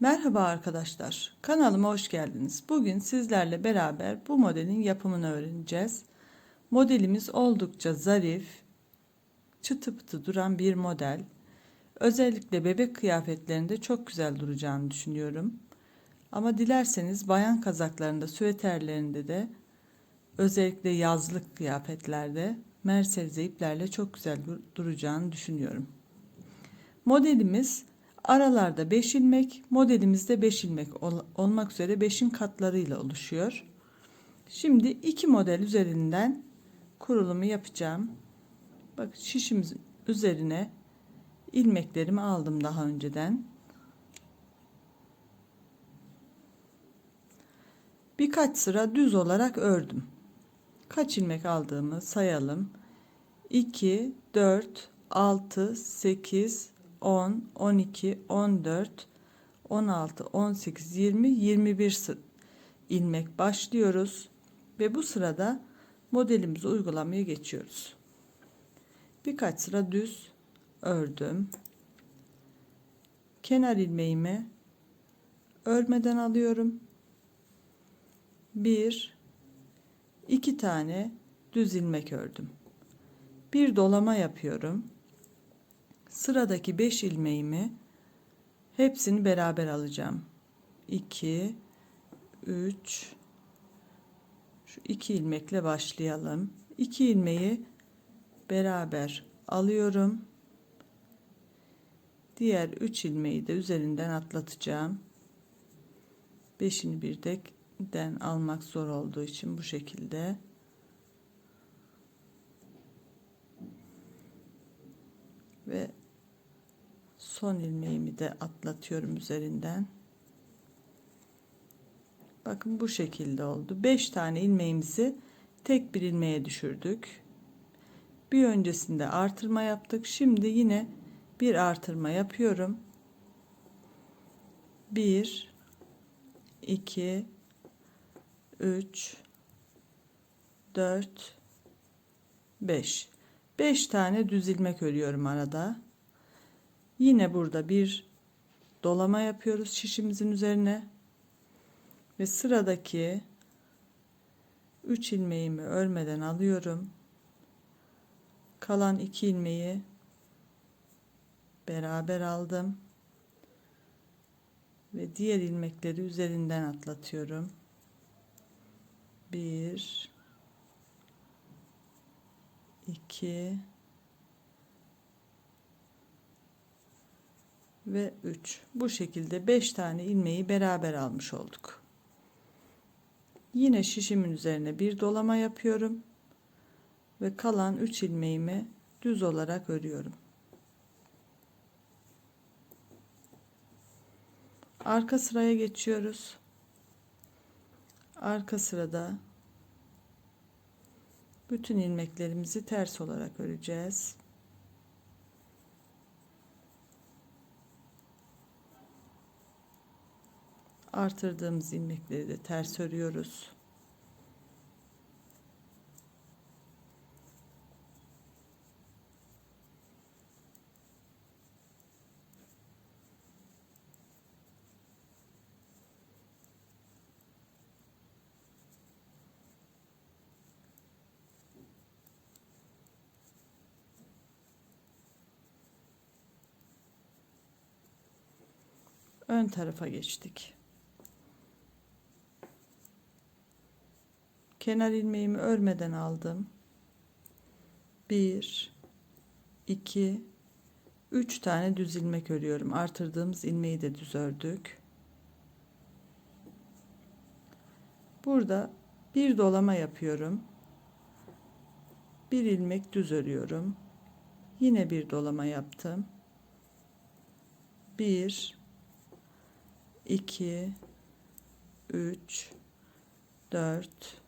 Merhaba arkadaşlar, kanalıma hoş geldiniz. Bugün sizlerle beraber bu modelin yapımını öğreneceğiz. Modelimiz oldukça zarif, çıtı pıtı duran bir model. Özellikle bebek kıyafetlerinde çok güzel duracağını düşünüyorum. Ama dilerseniz bayan kazaklarında, süveterlerinde de özellikle yazlık kıyafetlerde merserize iplerle çok güzel duracağını düşünüyorum. Modelimiz aralarda 5 ilmek, modelimizde 5 ilmek ol, olmak üzere 5'in katlarıyla oluşuyor. Şimdi iki model üzerinden kurulumu yapacağım. Bak şişimizin üzerine ilmeklerimi aldım daha önceden. Birkaç sıra düz olarak ördüm. Kaç ilmek aldığımı sayalım. 2, 4, 6, 8, 10, 12, 14, 16, 18, 20, 21 ilmek başlıyoruz. Ve bu sırada modelimizi uygulamaya geçiyoruz. Birkaç sıra düz ördüm. Kenar ilmeğimi örmeden alıyorum. Bir, iki tane düz ilmek ördüm. Bir dolama yapıyorum. Sıradaki 5 ilmeğimi hepsini beraber alacağım. 2 3 şu 2 ilmekle başlayalım. 2 ilmeği beraber alıyorum. Diğer 3 ilmeği de üzerinden atlatacağım. 5'ini birden almak zor olduğu için bu şekilde ve son ilmeğimi de atlatıyorum üzerinden. Bakın bu şekilde oldu. 5 tane ilmeğimizi tek bir ilmeğe düşürdük. Bir öncesinde artırma yaptık. Şimdi yine bir artırma yapıyorum. 1 2 3 4 5 5 tane düz ilmek örüyorum arada. Yine burada bir dolama yapıyoruz şişimizin üzerine. Ve sıradaki 3 ilmeğimi örmeden alıyorum. Kalan 2 ilmeği beraber aldım. Ve diğer ilmekleri üzerinden atlatıyorum. 1 2 ve 3 bu şekilde 5 tane ilmeği beraber almış olduk. Yine şişimin üzerine bir dolama yapıyorum ve kalan 3 ilmeğimi düz olarak örüyorum. Arka sıraya geçiyoruz. Arka sırada bütün ilmeklerimizi ters olarak öreceğiz artırdığımız ilmekleri de ters örüyoruz. ön tarafa geçtik. Kenar ilmeğimi örmeden aldım. 1 2 3 tane düz ilmek örüyorum. Artırdığımız ilmeği de düz ördük. Burada bir dolama yapıyorum. Bir ilmek düz örüyorum. Yine bir dolama yaptım. 1 2 3 4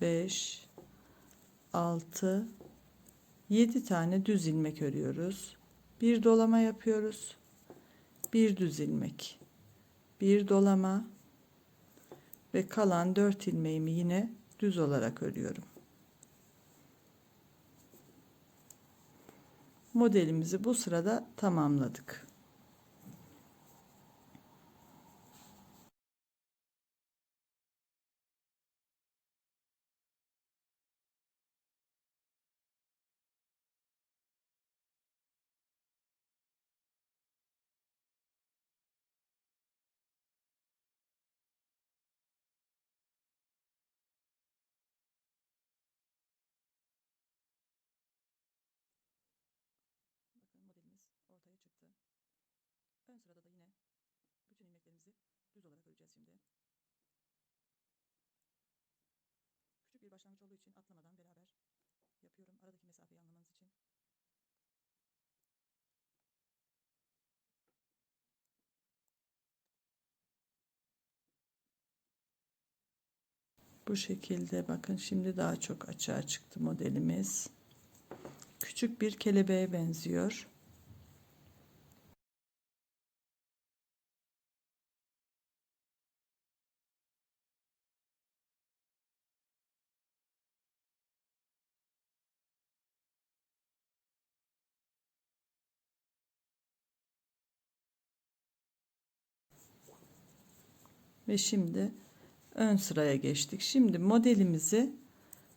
5 6 7 tane düz ilmek örüyoruz. Bir dolama yapıyoruz. Bir düz ilmek. Bir dolama ve kalan 4 ilmeğimi yine düz olarak örüyorum. Modelimizi bu sırada tamamladık. Şimdi. Küçük bir başlangıç olduğu için atlamadan beraber yapıyorum. Aradaki mesafeyi anlamanız için. Bu şekilde bakın şimdi daha çok açığa çıktı modelimiz. Küçük bir kelebeğe benziyor. Ve şimdi ön sıraya geçtik. Şimdi modelimizi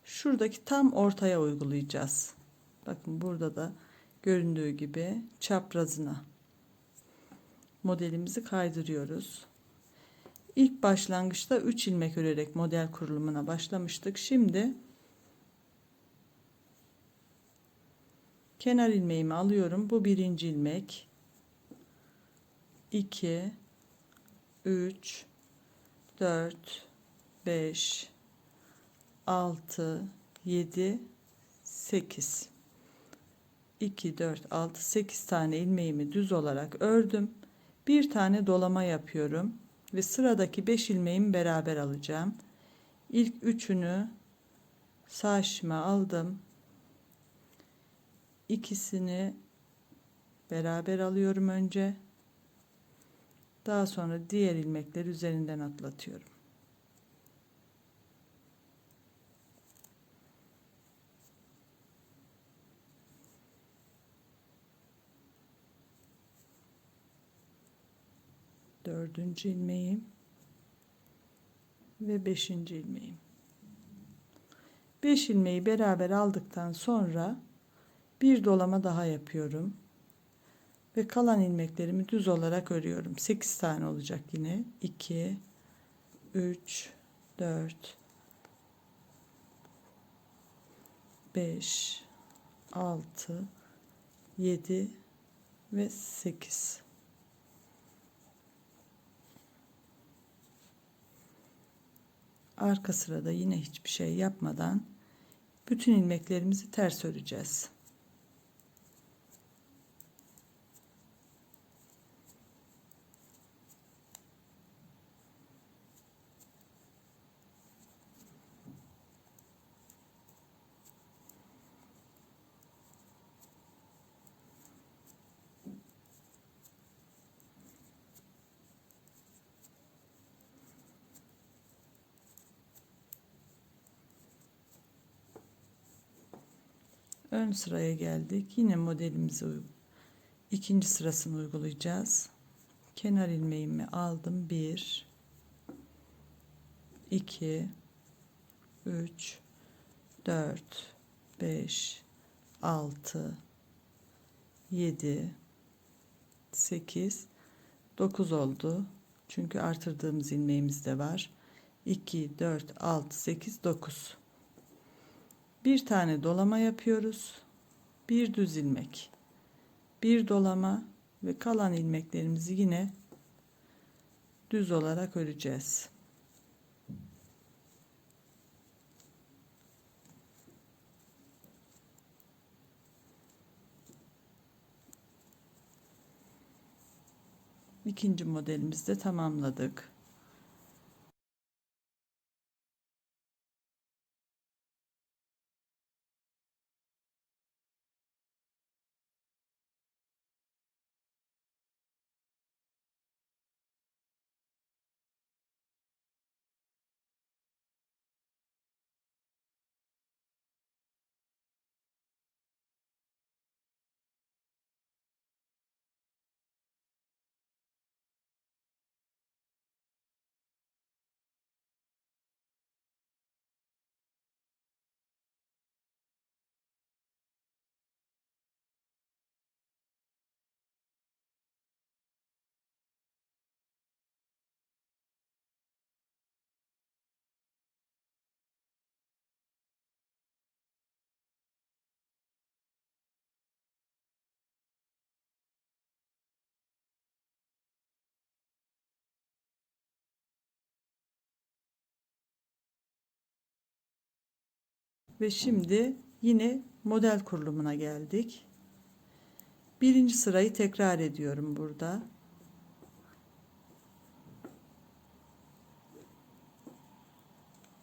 şuradaki tam ortaya uygulayacağız. Bakın burada da göründüğü gibi çaprazına modelimizi kaydırıyoruz. İlk başlangıçta 3 ilmek örerek model kurulumuna başlamıştık. Şimdi kenar ilmeğimi alıyorum. Bu birinci ilmek. 2 3 4 5 6 7 8 2 4 6 8 tane ilmeğimi düz olarak ördüm. Bir tane dolama yapıyorum ve sıradaki 5 ilmeğimi beraber alacağım. İlk üçünü sağ şişime aldım. İkisini beraber alıyorum önce. Daha sonra diğer ilmekleri üzerinden atlatıyorum. Dördüncü ilmeğim ve beşinci ilmeğim. Beş ilmeği beraber aldıktan sonra bir dolama daha yapıyorum ve kalan ilmeklerimi düz olarak örüyorum. 8 tane olacak yine. 2 3 4 5 6 7 ve 8 arka sırada yine hiçbir şey yapmadan bütün ilmeklerimizi ters öreceğiz. Ön sıraya geldik. Yine modelimizi ikinci sırasını uygulayacağız. Kenar ilmeğimi aldım. 1 2 3 4 5 6 7 8 9 oldu. Çünkü artırdığımız ilmeğimiz de var. 2 4 6 8 9 bir tane dolama yapıyoruz. Bir düz ilmek. Bir dolama ve kalan ilmeklerimizi yine düz olarak öreceğiz. İkinci modelimizde tamamladık Ve şimdi yine model kurulumuna geldik. Birinci sırayı tekrar ediyorum burada.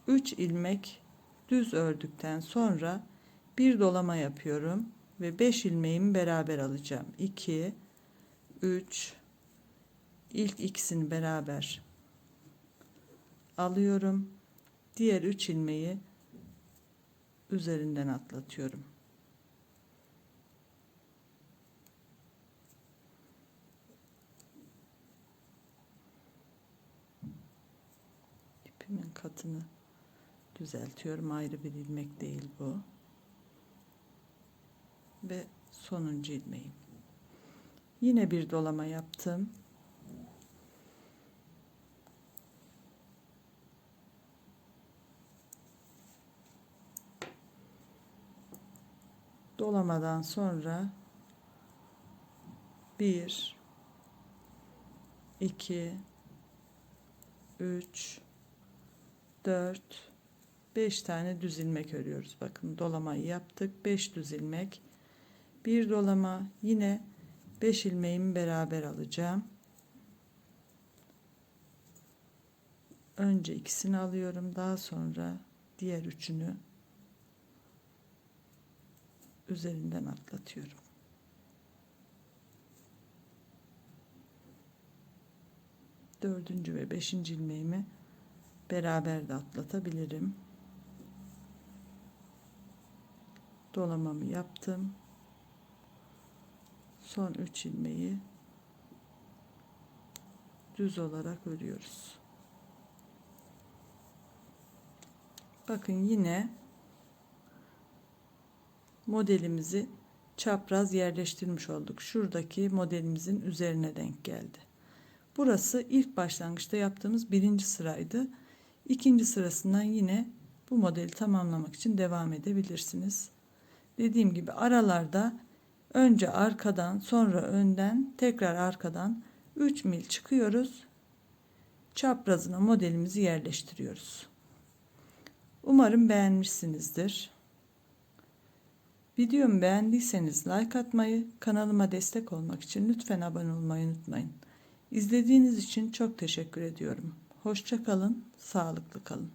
Üç ilmek düz ördükten sonra bir dolama yapıyorum ve 5 ilmeğimi beraber alacağım. 2 3 ilk ikisini beraber alıyorum. Diğer 3 ilmeği üzerinden atlatıyorum. İpimin katını düzeltiyorum. Ayrı bir ilmek değil bu. Ve sonuncu ilmeğim. Yine bir dolama yaptım. Dolamadan sonra 1 2 3 4 5 tane düz ilmek örüyoruz. Bakın dolamayı yaptık. 5 düz ilmek. Bir dolama yine 5 ilmeğimi beraber alacağım. Önce ikisini alıyorum. Daha sonra diğer üçünü üzerinden atlatıyorum. Dördüncü ve beşinci ilmeğimi beraber de atlatabilirim. Dolamamı yaptım. Son üç ilmeği düz olarak örüyoruz. Bakın yine modelimizi çapraz yerleştirmiş olduk. Şuradaki modelimizin üzerine denk geldi. Burası ilk başlangıçta yaptığımız birinci sıraydı. İkinci sırasından yine bu modeli tamamlamak için devam edebilirsiniz. Dediğim gibi aralarda önce arkadan sonra önden tekrar arkadan 3 mil çıkıyoruz. Çaprazına modelimizi yerleştiriyoruz. Umarım beğenmişsinizdir. Videomu beğendiyseniz like atmayı, kanalıma destek olmak için lütfen abone olmayı unutmayın. İzlediğiniz için çok teşekkür ediyorum. Hoşça kalın, sağlıklı kalın.